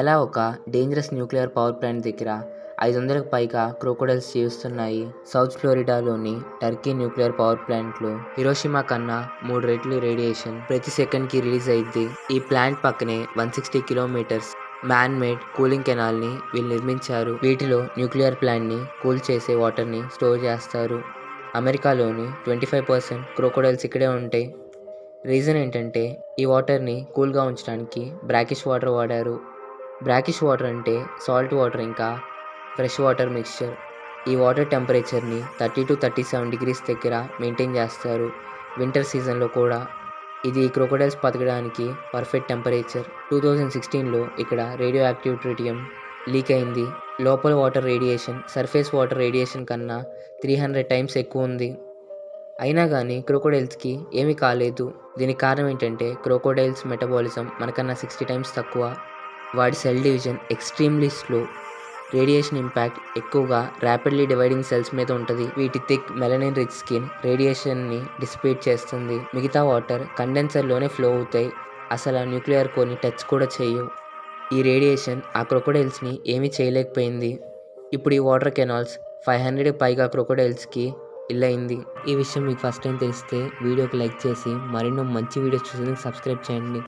ఎలా ఒక dangerous nuclear power plant దగ్గర ఐదు వందలకు పైగా క్రోకోడైల్స్ జీవిస్తున్నాయి? సౌత్ ఫ్లోరిడాలోని టర్కీ న్యూక్లియర్ పవర్ ప్లాంట్లో హిరోషిమా కన్నా మూడు రెట్లు రేడియేషన్ ప్రతి సెకండ్కి రిలీజ్ అయింది ఈ ప్లాంట్ పక్కనే one sixty kilometres man made cooling కెనాల్ని వీళ్ళు నిర్మించారు. వీటిలో న్యూక్లియర్ ప్లాంట్ని కూల్ చేసే వాటర్ని స్టోర్ చేస్తారు. అమెరికాలోని ట్వంటీ ఫైవ్ పర్సెంట్ క్రోకోడైల్స్ ఇక్కడే ఉంటాయి రీజన్ ఏంటంటే ఈ వాటర్ని కూల్గా ఉంచడానికి బ్రాకిష్ వాటర్ వాడారు. బ్రాకిష్ వాటర్ అంటే సాల్ట్ వాటర్ ఇంకా ఫ్రెష్ వాటర్ మిక్స్చర్. ఈ water టెంపరేచర్ని thirty to thirty seven degrees దగ్గర మెయింటైన్ చేస్తారు. వింటర్ సీజన్లో కూడా. ఇది క్రోకోడైల్స్ బతకడానికి పర్ఫెక్ట్ టెంపరేచర్. టూ థౌజండ్ సిక్స్టీన్లో ఇక్కడ రేడియో యాక్టివ్ ట్రిటియం లీక్ అయింది. లోపల water radiation surface water radiation కన్నా త్రీ హండ్రెడ్ టైమ్స్ ఎక్కువ ఉంది. అయినా కానీ క్రోకోడైల్స్కి ఏమీ కాలేదు. దీనికి కారణం ఏంటంటే క్రోకోడైల్స్ మెటబాలిజం మనకన్నా సిక్స్టీ టైమ్స్ తక్కువ. వాడి cell division extremely slow. Radiation impact ఎక్కువగా ర్యాపిడ్లీ డివైడింగ్ సెల్స్ మీద ఉంటుంది. వీటి థిక్ మెలనిన్ రిచ్ స్కిన్ రేడియేషన్ని డిసిపేట్ చేస్తుంది. మిగతా వాటర్ కండెన్సర్లోనే ఫ్లో అవుతాయి. అసలు ఆ న్యూక్లియర్ కోర్ని టచ్ కూడా చేయవు. ఈ రేడియేషన్ ఆ క్రొకోడైల్స్ని ఏమీ చేయలేకపోయింది. ఇప్పుడు ఈ వాటర్ కెనాల్స్ ఫైవ్ హండ్రెడ్ పైగా క్రొకోడైల్స్కి ఇల్లయింది. ఈ విషయం మీకు ఫస్ట్ టైం తెలిస్తే వీడియోకి లైక్ చేసి మరెన్నో మంచి వీడియోస్ చూసేందుకు సబ్స్క్రైబ్ చేయండి.